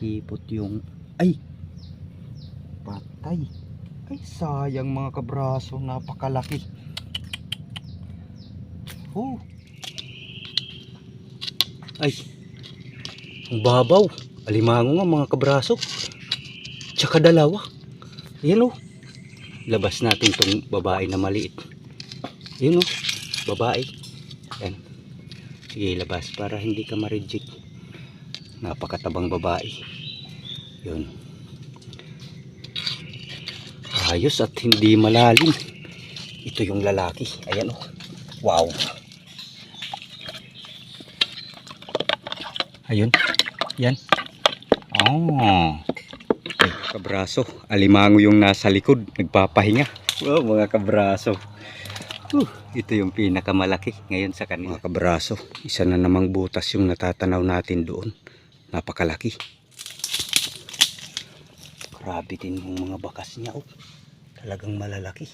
nakipot yung ay! Patay. Ay sayang mga kabraso napakalaki. Oh ay! Ang babaw. Alimango nga mga kabraso. Tsaka dalawa. Yan oh. Labas natin tong babae na maliit. Yun oh. Babae. Yan sige labas para hindi ka ma-reject napakatabang babae. Yun. Ayos at hindi malalim. Ito yung lalaki. Ayan oh. Wow. Ayun. Yan. Oh ay kabraso. Alimango yung nasa likod. Nagpapahinga. Wow mga kabraso. Uh, ito yung pinakamalaki ngayon sa kanila. Mga kabraso, isa na namang butas yung natatanaw natin doon. Napakalaki. Grabe din yung mga bakas niya. Oh. Talagang malalaki.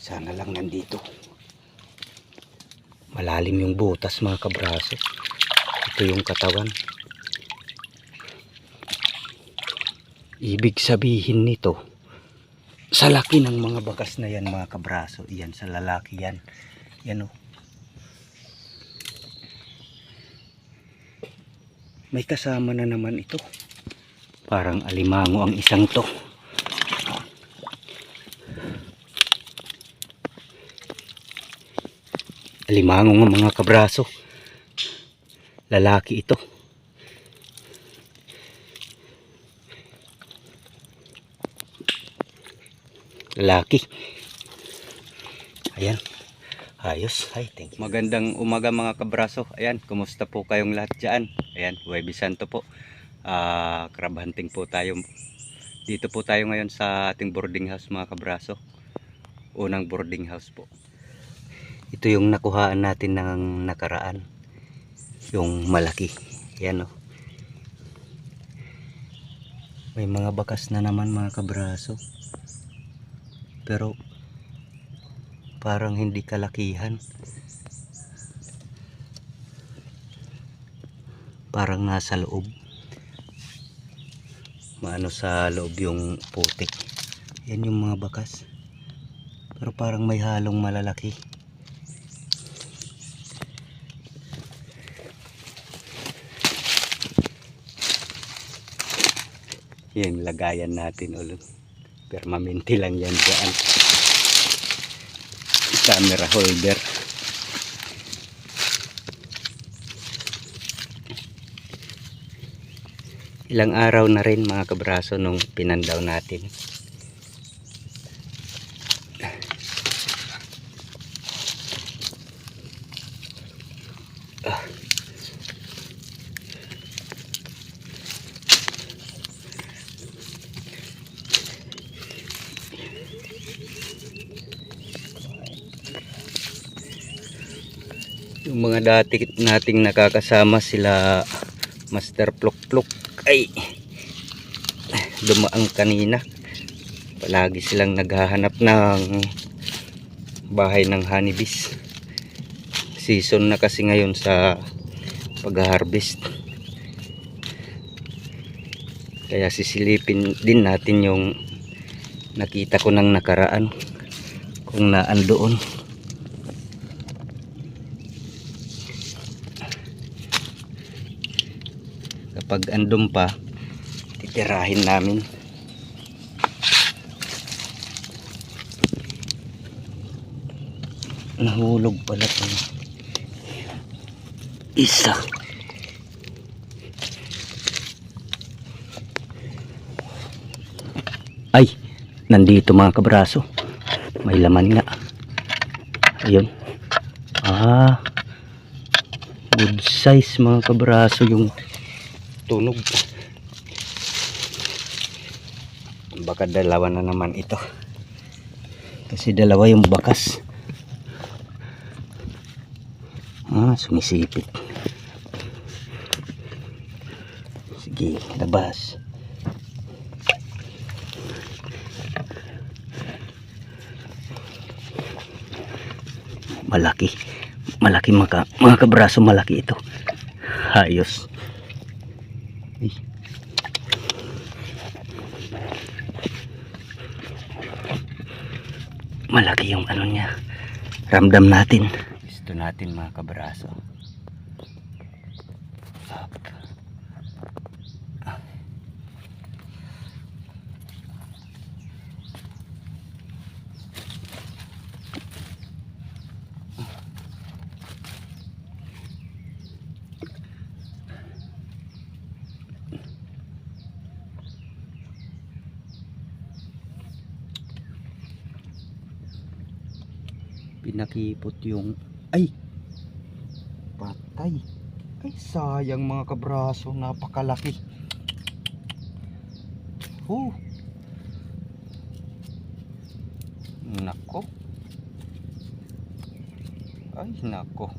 Sana lang nandito. Malalim yung butas mga kabraso. Ito yung katawan. Ibig sabihin nito, sa laki ng mga bakas na yan mga kabraso yan sa lalaki yan yan o may kasama na naman ito parang alimango ang isang to alimango nga mga kabraso lalaki ito lalaki. Ayan. Ayos. Ay, thank you. Magandang umaga mga kabraso. Ayan, kumusta po kayong lahat dyan? Ayan, Huwebe Santo po. Ah, crab hunting po tayo. Dito po tayo ngayon sa ating boarding house mga kabraso. Unang boarding house po. Ito yung nakuhaan natin ng nakaraan. Yung malaki. Ayan o. May mga bakas na naman mga kabraso pero parang hindi kalakihan parang nasa loob. Maano sa loob yung putik. Yan yung mga bakas. Pero parang may halong malalaki. Yan lagayan natin ulit. Permanente lang yan dyan. Camera holder ilang araw na rin mga kabraso nung pinandaw natin Ah. yung mga dati nating nakakasama sila Master Pluk Pluk ay dumaang kanina. Palagi silang naghahanap ng bahay ng honeybees. Season na kasi ngayon sa pag-harvest. Kaya sisilipin din natin yung nakita ko ng nakaraan kung naan doon kapag andun pa titirahin namin. Nahulog pala to. Isa. Ay nandito mga kabraso. May laman nga. Ayun. Ah good size mga kabraso yung tunog. Baka dalawa na naman ito. Kasi dalawa yung bakas. Ah sumisipit. Sige labas. Malaki. Malaki mga, mga kabraso malaki ito. Ayos. Ay. Malaki yung ano niya. Ramdam natin. Gusto natin mga kabraso. Up. Ah. Pinakipot yung ay! Patay. Ay sayang mga kabraso napakalaki. Oh nako. Ay nako.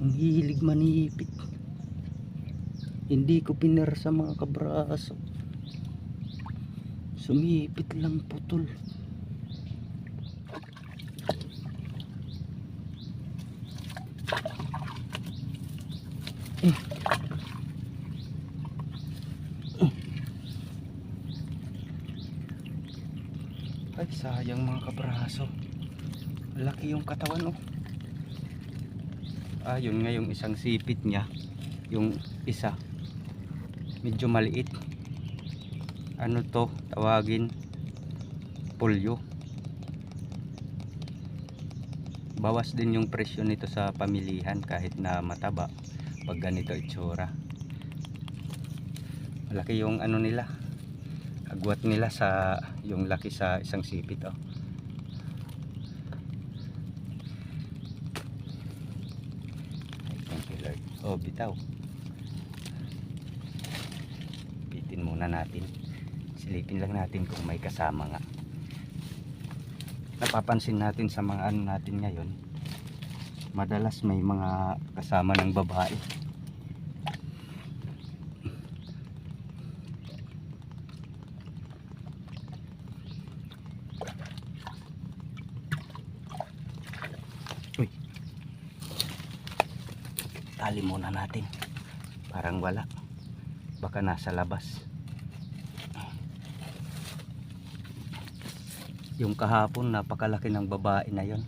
Ang hilig manipit. Hindi ko pinar sa mga kabraso Sumipit lang putol. Eh. Eh. Ay, sayang mga kabraso. Laki yung katawan, oh. Ah, yun nga yung isang sipit niya. Yung isa. Medyo maliit ano to? Tawagin. Polyo. Bawas din yung presyo nito sa pamilihan kahit na mataba pag ganito itsura. Malaki yung ano nila. Agwat nila sa yung laki sa isang sipit oh. Thank you oh bitaw. Bitin muna natin silipin lang natin kung may kasama nga. Napapansin natin sa mga ano natin ngayon madalas may mga kasama ng babae. Uy. tali muna natin. Parang wala. Baka nasa labas yung kahapon napakalaki ng babae na yon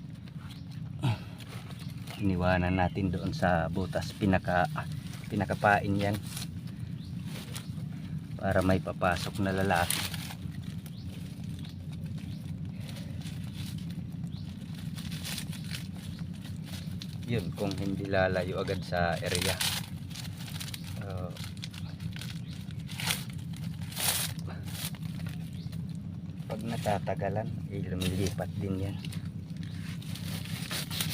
iniwanan natin doon sa butas. Pinaka pinakapain yan. Para may papasok na lalaki. Yun kung hindi lalayo agad sa area Uh, pag natatagalan eh lumilipat din yan.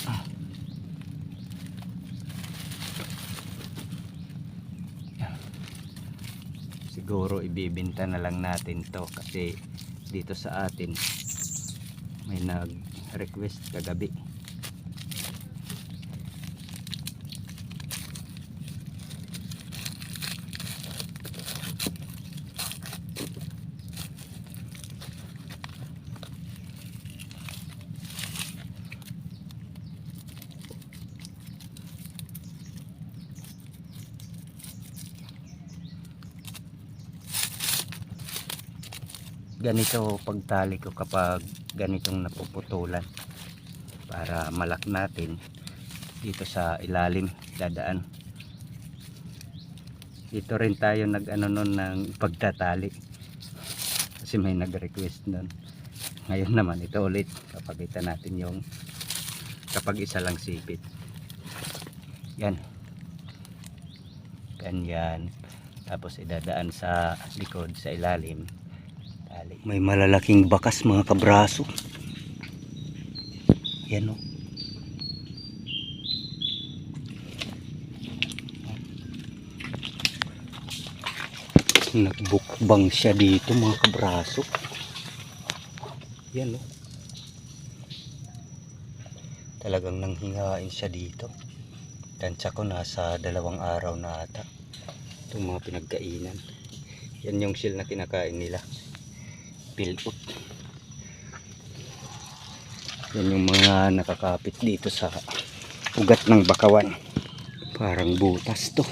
Ah. siguro ibibinta na lang natin to kasi dito sa atin may nag request kagabi ganito pagtali ko kapag ganitong napuputulan para malak natin dito sa ilalim dadaan. Dito rin tayo nag ano nun ng pagtatali kasi may nag request nun. Ngayon naman ito ulit. Kapagita natin yung kapag isa lang sipit. Yan. Ganyan. Tapos idadaan sa likod sa ilalim. May malalaking bakas mga kabraso. Yan o. Nagbukbang siya dito mga kabraso. Yan o. Talagang nanghingain siya dito. Tansya ko nasa dalawang araw na ata. Itong mga pinagkainan. Yan yung shell na kinakain nila pilot Yan yung mga nakakapit dito sa ugat ng bakawan. Parang butas to.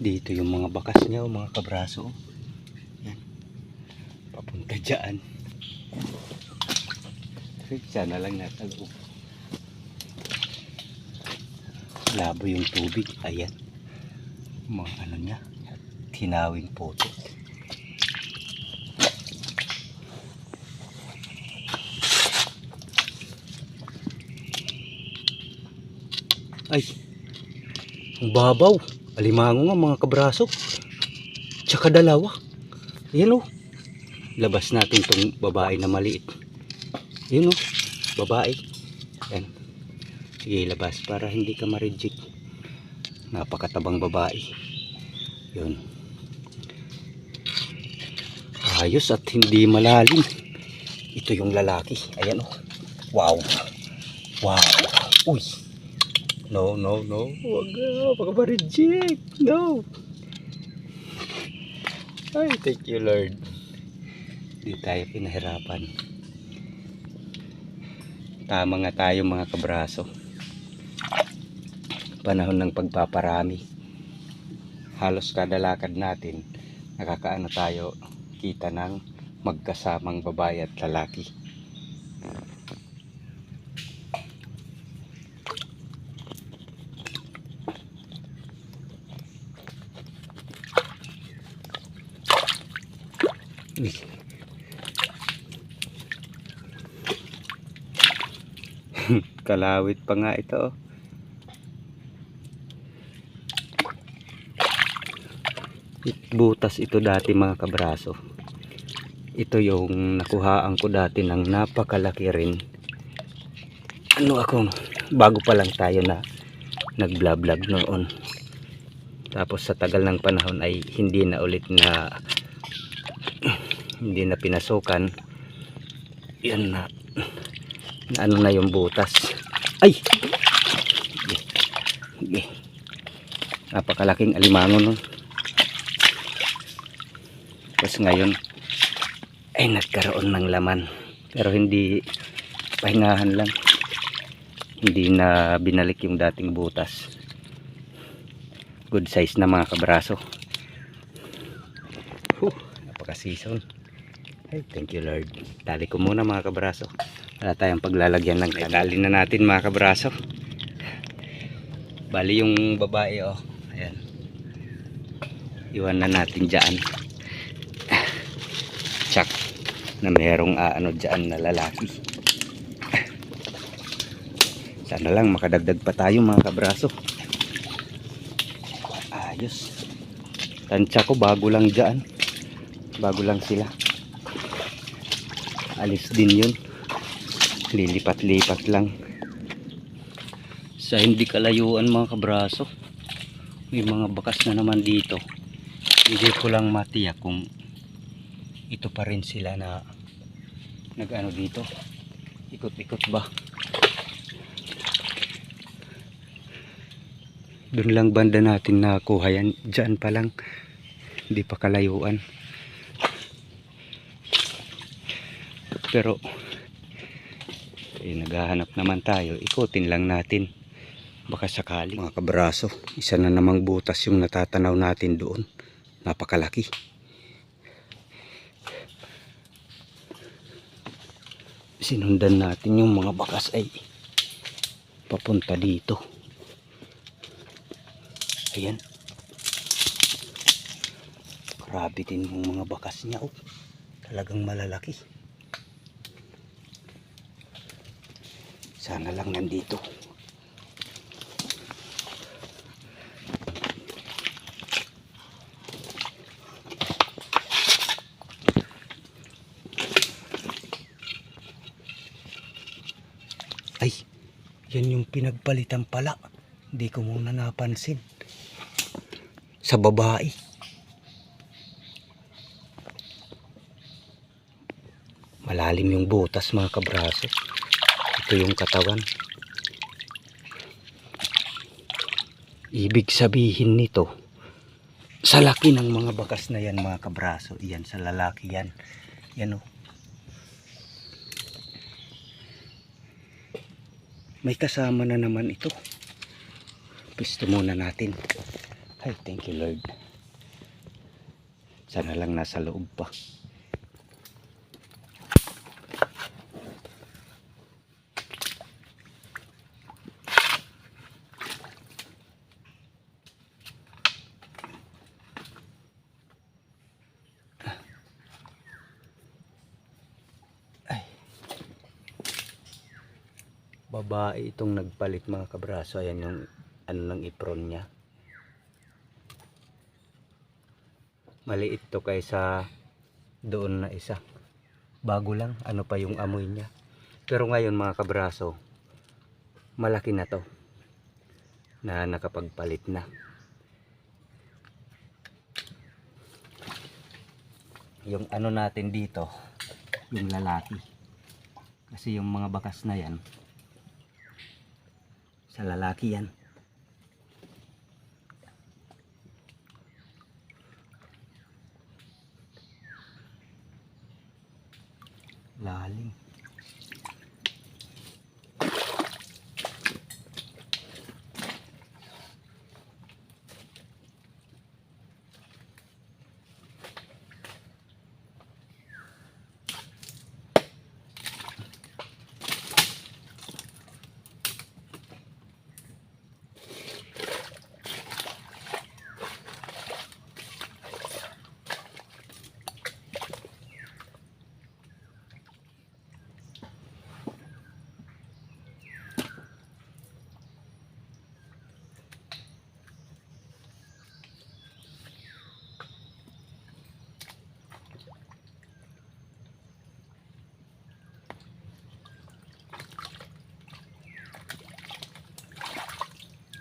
Dito yung mga bakas niya, mga kabraso. Yan. Papunta dyan. Sana lang nasa. Labo yung tubig. Ayan. Mga ano niya. Tinawing puto. Ay. Ang babaw. Alimango nga mga kabraso. Tsaka dalawa. Ayan o. Labas natin tong babae na maliit. Yun o. Babae. Ayan. Sige, labas para hindi ka ma-reject. Napakatabang babae. Yun. Ayos at hindi malalim. Ito yung lalaki. Ayan o. Wow. Wow. Uy. No, no, no. Ka. Baka ma-reject. No. Ay, thank you Lord. Hindi tayo pinahirapan. Tama nga tayo mga kabraso. Panahon ng pagpaparami. Halos kada lakad natin, nakakaano tayo kita ng magkasamang babae at lalaki. Kalawit pa nga ito. oh. Butas ito dati mga kabraso. Ito yung nakuhaan ko dati ng napakalaki rin. Ano ako, bago pa lang tayo na nag-vlog noon. Tapos sa tagal ng panahon ay hindi na ulit na hindi na pinasukan yan na, na ano na yung butas ay napakalaking alimango nun tapos ngayon ay nagkaroon ng laman pero hindi pahingahan lang hindi na binalik yung dating butas good size na mga kabraso Whew, napaka season ay, thank you Lord. Tali ko muna mga kabraso. Wala tayong paglalagyan ng tali na natin mga kabraso. Bali yung babae oh. Ayan. Iwan na natin dyan. Tsak. Na merong ah, ano dyan na lalaki. Sana lang makadagdag pa tayo mga kabraso. Ayos. Tansya ko bago lang dyan. Bago lang sila alis din yun lilipat-lipat lang sa hindi kalayuan mga kabraso may mga bakas na naman dito hindi ko lang matiyak kung ito pa rin sila na nag-ano dito. Ikot-ikot ba? Doon lang banda natin nakuha yan. Dyan pa lang. Hindi pa kalayuan. Pero eh, naghahanap naman tayo. Ikutin lang natin. Baka sakali mga kabraso isa na namang butas yung natatanaw natin doon. Napakalaki sinundan natin yung mga bakas ay papunta dito ayan grabe din yung mga bakas niya oh. talagang malalaki Sana lang nandito. Ay, yan yung pinagpalitan pala. Hindi ko muna napansin. Sa babae. Malalim yung butas mga kabraso ito yung katawan ibig sabihin nito sa laki ng mga bakas na yan mga kabraso iyan sa lalaki yan Yan o. May kasama na naman ito. Pisto muna natin. Ay, thank you Lord. Sana lang nasa loob pa. Babae itong nagpalit mga kabraso. Ayan yung ano ng ipron niya. Maliit to kaysa doon na isa. Bago lang ano pa yung amoy niya. Pero ngayon mga kabraso malaki na to na nakapagpalit na. Yung ano natin dito yung lalaki. Kasi yung mga bakas na yan sa lalaki yan. Lalim.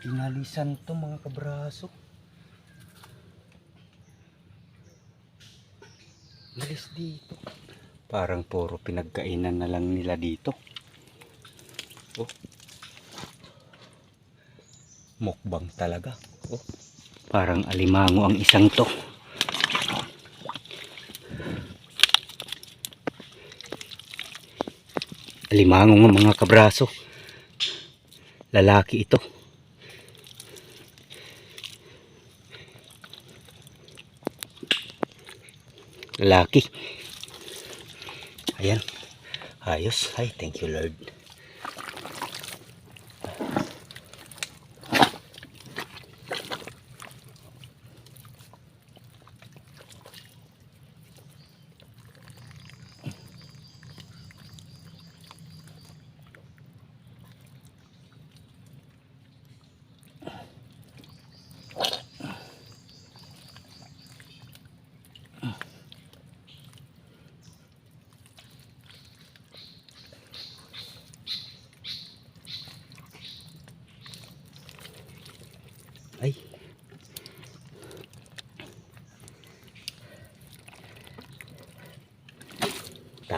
Inalisan to mga kabraso. Alis dito. Parang puro pinagkainan na lang nila dito. Oh. Mukbang talaga. Oh. Parang alimango ang isang to. Alimango ng mga kabraso. Lalaki ito. Lalaki. Ayan. Ayos. Ay, thank you Lord.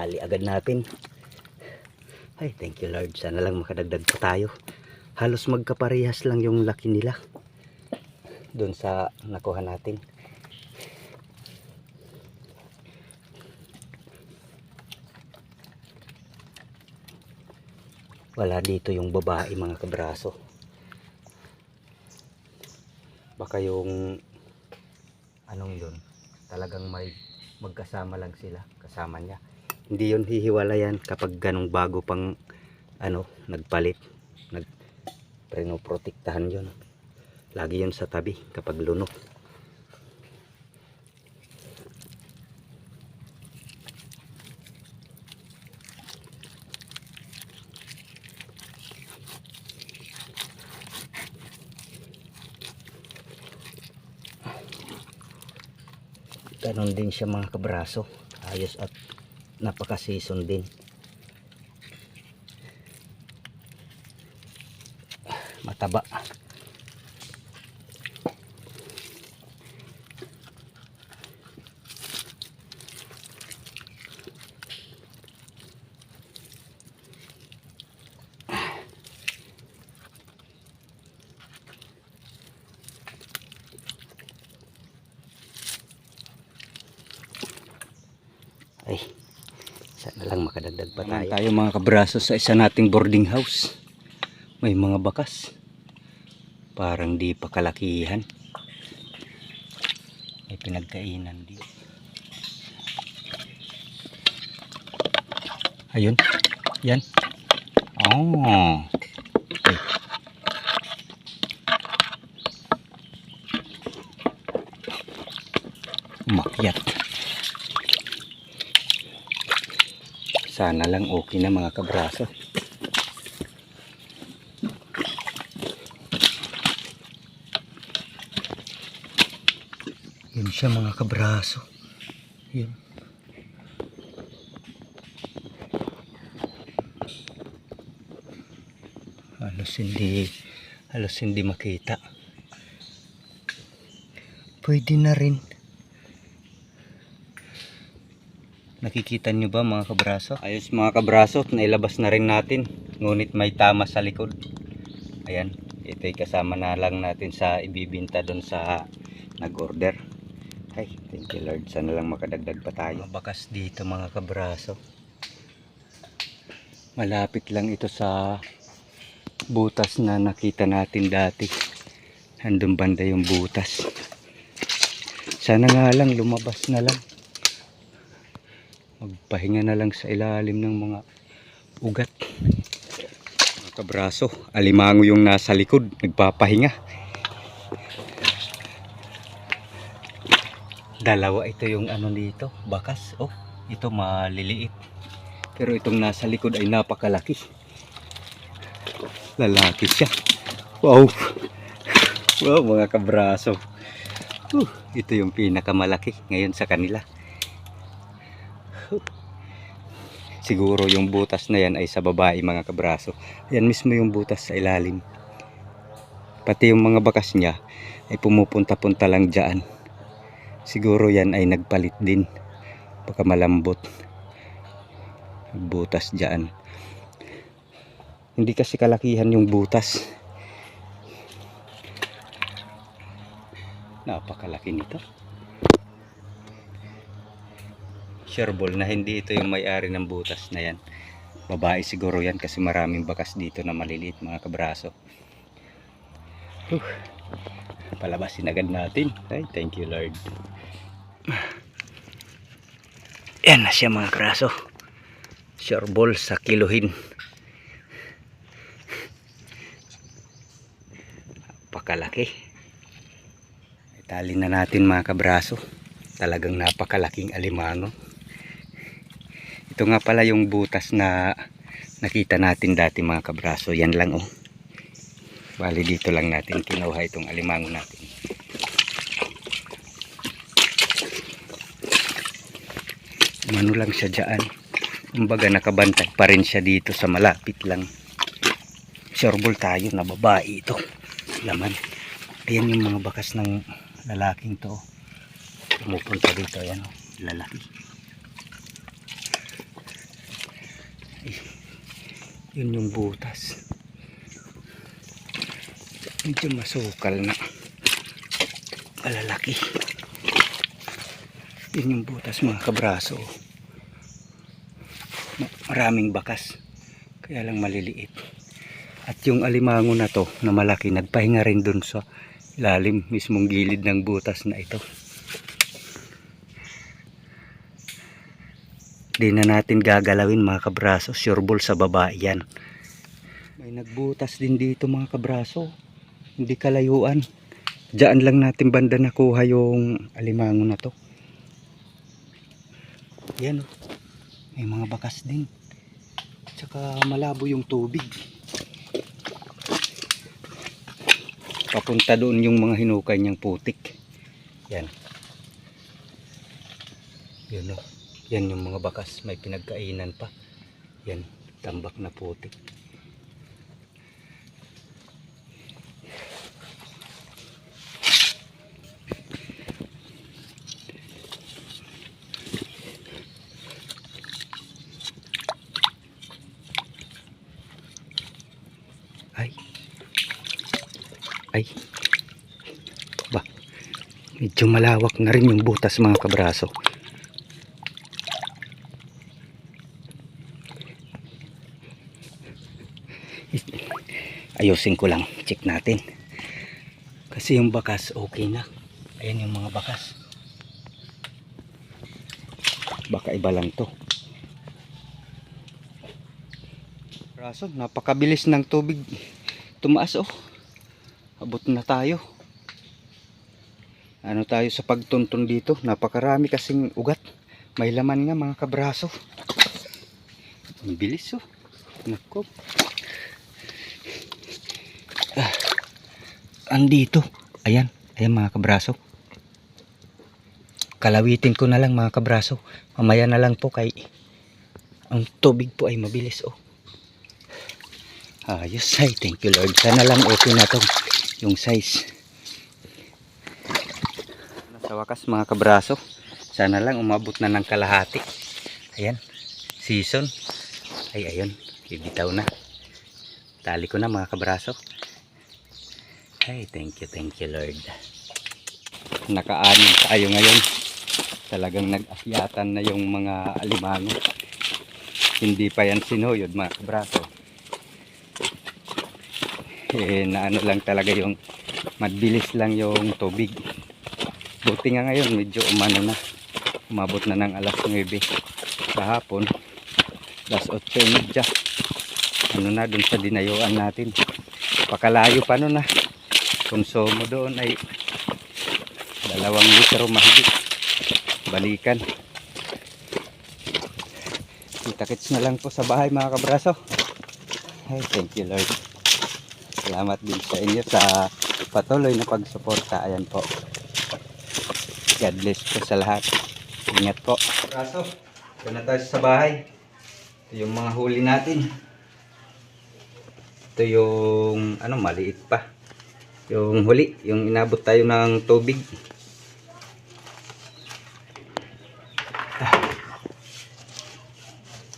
Tali agad natin. Ay, thank you Lord. Sana lang makadagdag pa tayo. Halos magkaparehas lang yung laki nila. Doon sa nakuha natin. Wala dito yung babae mga kabraso. baka yung anong yun talagang may magkasama lang sila kasama niya hindi yun hihiwalayan kapag ganong bago pang ano nagpalit. Nag prinoprotektahan yun. Lagi yun sa tabi kapag lunok Ganon din siya mga kabraso. Ayos at napaka-season din. Mataba. Ay, Sana lang makadagdag pa tayo. tayo mga kabraso sa isa nating boarding house. May mga bakas. Parang di pa kalakihan. May pinagkainan din. Ayun. Yan. Oh. Okay. Umakyat. Sana lang okay na mga kabraso. Yun siya mga kabraso. Yun. Halos hindi halos hindi makita. Pwede na rin. Nakikita nyo ba mga kabraso? Ayos mga kabraso, nailabas na rin natin. Ngunit may tama sa likod. Ayan, ito'y kasama na lang natin sa ibibinta doon sa nag-order. Ay, thank you Lord. Sana lang makadagdag pa tayo. Bakas dito mga kabraso. Malapit lang ito sa butas na nakita natin dati. Handong banda yung butas. Sana nga lang lumabas na lang. Magpahinga na lang sa ilalim ng mga ugat. Mga kabraso, alimango yung nasa likod, nagpapahinga. Dalawa ito yung ano dito, bakas. Oh, ito maliliit. Pero itong nasa likod ay napakalaki. Lalaki siya. Wow. Wow, mga kabraso. Uh, ito yung pinakamalaki ngayon sa kanila. Siguro yung butas na yan ay sa babae mga kabraso. Yan mismo yung butas sa ilalim. Pati yung mga bakas niya ay pumupunta-punta lang dyan. Siguro yan ay nagpalit din. Baka malambot. Butas dyan. Hindi kasi kalakihan yung butas. Napakalaki nito. Sure ball na hindi ito yung may-ari ng butas na yan. Babae siguro yan kasi maraming bakas dito na maliliit mga kabraso. Huh. Palabasin agad natin. Ay, thank you Lord. Yan na siya mga kabraso. Sure ball sa kiluhin. Napakalaki. Itali na natin mga kabraso. Talagang napakalaking alimango. Ito nga pala yung butas na nakita natin dati mga kabraso. Yan lang oh. Bali dito lang natin kinuha itong alimango natin. Mano lang siya dyan. Kumbaga nakabantay pa rin siya dito sa malapit lang. Sureball tayo na babae ito. Laman. Ayan yung mga bakas ng lalaking to. Pumupunta dito. Ayan oh. Lalaki. Yun yung butas. Medyo masukal na. Malalaki. Yun yung butas mga kabraso. Ma- Maraming bakas. Kaya lang maliliit. At yung alimango na to na malaki nagpahinga rin dun sa ilalim mismong gilid ng butas na ito. Di na natin gagalawin mga kabraso. Sure ball sa baba yan. May nagbutas din dito mga kabraso. Hindi kalayuan. Diyan lang natin banda nakuha yung alimango na to. Yan oh. May mga bakas din. Tsaka malabo yung tubig. Papunta doon yung mga hinukay niyang putik. Yan. Yan oh. Yan yung mga bakas. May pinagkainan pa. Yan. Tambak na putik. Ay. Ay. Ba. Medyo malawak na rin yung butas mga kabraso. Ayusin ko lang. Check natin. Kasi yung bakas okay na. Ayan yung mga bakas. Baka iba lang to. Raso, napakabilis ng tubig. Tumaas oh. Abot na tayo. Ano tayo sa pagtuntun dito? Napakarami kasing ugat. May laman nga mga kabraso. Ang bilis oh. Nako andito. Ayan. Ayan mga kabraso. Kalawitin ko na lang mga kabraso. Mamaya na lang po kay ang tubig po ay mabilis oh. Ayos. Ay thank you lord. Sana lang okay na to yung size. Sa wakas mga kabraso sana lang umabot na ng kalahati. Ayan. Season. Ay ayun ibitaw na. Tali ko na mga kabraso ay thank you thank you lord. Nakaanin tayo ngayon. Talagang nag-akyatan na yung mga alimango. Hindi pa yan sinuyod mga kabraso. Eh naano lang talaga yung mabilis lang yung tubig. Buti nga ngayon medyo umano na. Umabot na ng alas 9 kahapon alas 8 ano na dun sa dinayuan natin. Pakalayo pa nun na konsumo doon ay dalawang litro mahigit. Balikan. Kita-kits na lang po sa bahay mga kabraso. Ay thank you lord. Salamat din sa inyo sa patuloy na pagsuporta. Ayan po. God bless po sa lahat. Ingat po. Kabraso ito na tayo sa bahay. Ito yung mga huli natin. Ito yung ano maliit pa yung huli yung inabot tayo ng tubig.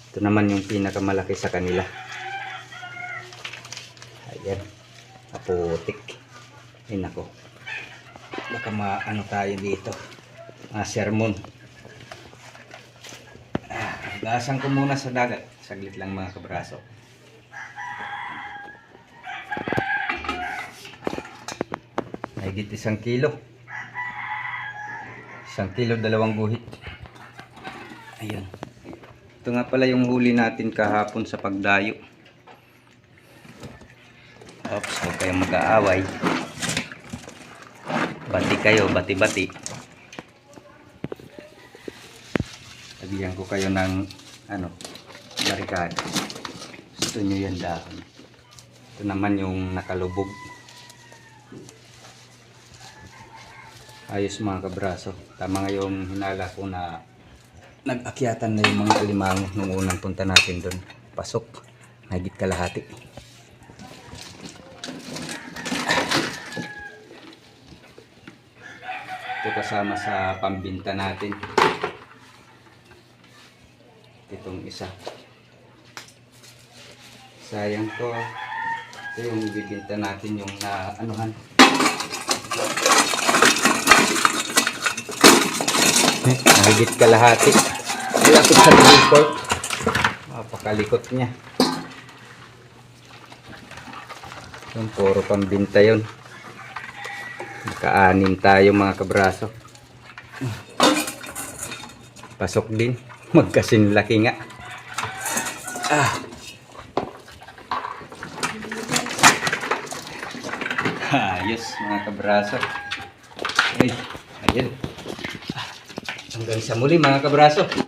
Ito naman yung pinakamalaki sa kanila. Ayan aputik ay nako. Baka maano tayo dito. Mga sermon. Ah, gasan ko muna sa dagat. Saglit lang mga kabraso Mahigit isang kilo. Isang kilo, dalawang guhit. Ayan. Ito nga pala yung huli natin kahapon sa pagdayo. Oops, huwag kayong mag-aaway. Bati kayo, bati-bati. Sabihan ko kayo ng ano, barikada. Gusto nyo yan dahon. Ito naman yung nakalubog. Ayos mga kabraso. Tama nga yung hinala ko na nag-akyatan na yung mga alimango nung unang punta natin doon pasok. Nagit kalahati. Ito kasama sa pambinta natin. Itong isa. Sayang to. Ito yung bibinta natin yung na anuhan Eh, Mahigit kalahati. Malapit sa report. Mapakalikot niya. Yung puro pambinta yun. Nakaanin tayo mga kabraso. Pasok din. Magkasin laki nga. Ah. Ayos mga kabraso. Ay, ayun. Hanggang sa muli mga kabraso.